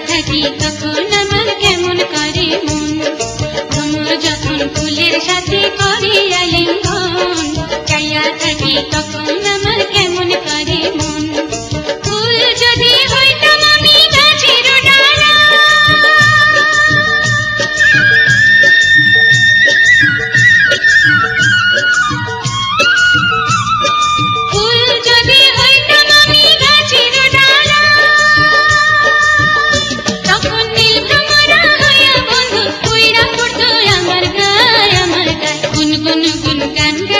থাকি তখন আমার কেমন করে মন? যখন ফুলের সাথে করে আলিঙ্গন চাইয়া থাকি তখন ಗುನುಗುಲು ಕನ್ನ